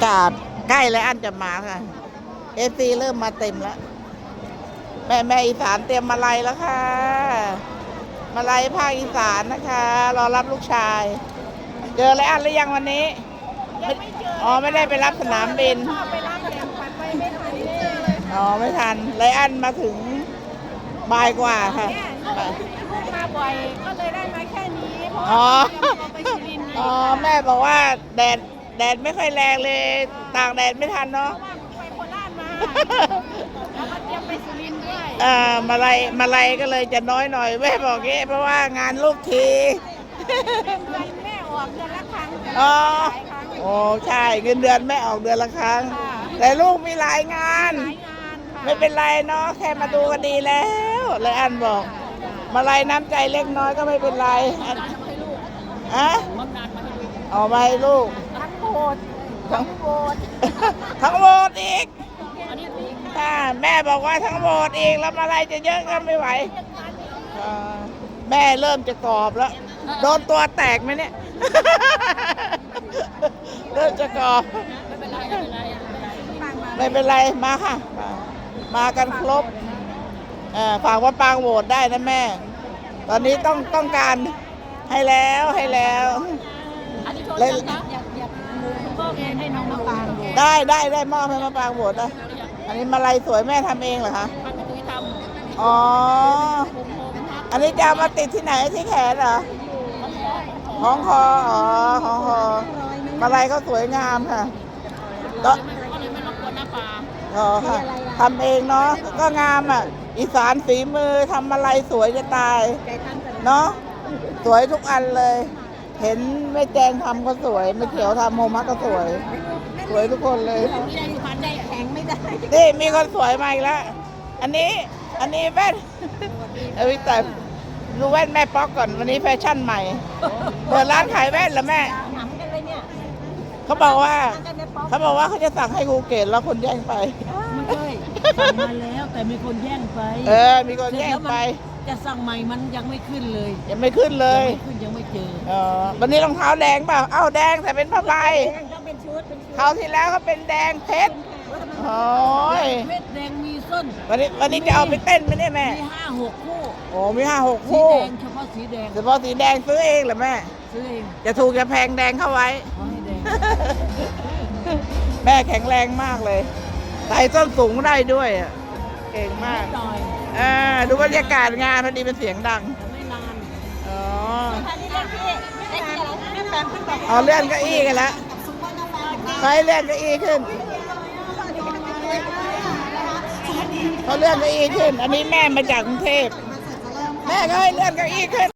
ากาศใกล้แล้วอันจะมาค่ะ เอซีเริ่มมาเต็มแล้ว แม่แม่อีสานเตรียมมาลัยแล้วค่ะ มาลัยภาคอีสานนะคะ รอรับลูกชาย เจอไรอันหรือยังวันนี้ ยังไม่เจออ๋อไม่ได้ไปรับสนามบินพ่อไปรับแข่งขันไปไม่ทันแน่เลยอ๋อไม่ทันไรอันมาถึงบ่ายกว่าค่ะ เนี่ยลูกมาบ่อยก็เลยได้มาแค่นี้ เพราะอ๋อว่าเราไปสุรินทร์อ๋อ แม่บอกว่าแดด แดดไม่ค่อยแรงเลยตากแดดไม่ทันเนาะเพราะว่าไปโคราชมาแล้วก็เตรียมไปสุรินทร์ด้วยเอ่อมาลัยมาลัยก็เลยจะน้อยหน่อยแม่บอกงี้เพราะว่างานลูกทีเดือนแม่ออกเดือนละครั้งแต่อ๋อหลายครั้งโอ้ใช่เงินเดือนแม่ออกเดือนละครั้งค่ะแต่ลูกมีหลายงาน หลายงานค่ะไม่เป็นไรเนาะแค่มาดูก็ดีแล้ว เลยอันบอก มาลัยน้ำใจเล็กน้อยก็ไม่เป็นไรอันอะเออกมาให้ลูกทั้ง โบสถ์ทั้งโบสถ์ทั้งโบสถ์อีกถ้าแม่บอกว่าทั้งโบสถ์อีกแล้วมาลัยจะเยอะก็ไม่ไหวอ่าแม่เริ่มจะกรอบแล้ว โดนตัวแตกไหมเนี่ย เริ่มจะกรอบ ไม่เป็นไร มาค่ะ มามากันครบเอ่อฝากว่าปางโหวตได้นะแม่ ตอนนี้ต้องต้องการให้แล้วให้แล้ว อันนี้โทรเล่นศัพท์นะ ให้น้องมาปางดูได้ได้ได้มอบให้มาปางโหวตนะอันนี้มาลัยสวยแม่ทำเองเหรอคะทำตุ้ยทอ๋อำผมผมครับอันนี้จะเอามาติดที่ไหนที่แขนเหรอของคออ๋อของคอมาลัยเขาสวยงามค่ะก็ก็เลยไม่รบกวนหน้าปลาอ๋อค่ะทำเองเนาะก็งามอะ อีสานฝีมือทำอะไรสวยจะตายเนาะสวยทุกอันเลย เห็นไม่แจงทำก็สวยไม่เขียวทำโมมักก็สวย สวยทุกคนเลยไม่ได้สุพรรณได้แข็งไม่ได้นี่มีคนสวยมาอีกแล้วอันนี้อันนี้แว่นเอ้ยแต่ดูแว่นแม่ป๊อกก่อนวันนี้แฟชั่นใหม่เปิดร้านขายแว่นเหรอแม่หนำกันเลยเนี่ยเขาบอกว่าทำกันในป๊อปเขาบอกว่าเขาจะสั่งให้กูเกตแล้วคนแย่งไปไม่ใช่สั่งมาแล้วแต่มีคนแย่งไป เออ มีคนแย่งไป จะสั่งใหม่มันยังไม่ขึ้นเลยยังไม่ขึ้นเลยงไม่ขึ้นยังไม่เจอเออวันนี้รองเท้าแดงเปล่าเอ้าแดงแต่เป็นผ้าใบต้องเป็นชุดเป็นชุดคราวที่แล้วก็เป็นแดงเพชรโอ้ยเม็ดแดงมีส้นวันนี้วันนี้จะเอาไปเต้นไหมเนี่ยแม่ มีห้าหกคู่โอ้มีห้าหกสีคู่แดงเฉพาะสีแดงเฉพาะสีแดงซื้อเองเหรอแม่ ซื้อเองจะถูกจะแพงแดงเข้าไว้ ขอให้แดงแม่แข็งแรงมากเลยไต่ส้นสูงได้ด้วยอะเก่งมากหน่อย อ่าดูบรรยากาศงานพอดีเป็นเสียงดังแต่ไม่นานอ๋ออันนี้เรียกพี่เรียกอะไรแม่แปมขึ้นบอกเอาเลื่อนเก้าอี้กันแล้วใครเลื่อนเก้าอี้ขึ้นเขาเลื่อนเก้าอี้ขึ้น อันนี้แม่มาจากกรุงเทพแม่ก็ให้เลื่อนเก้าอี้ขึ้น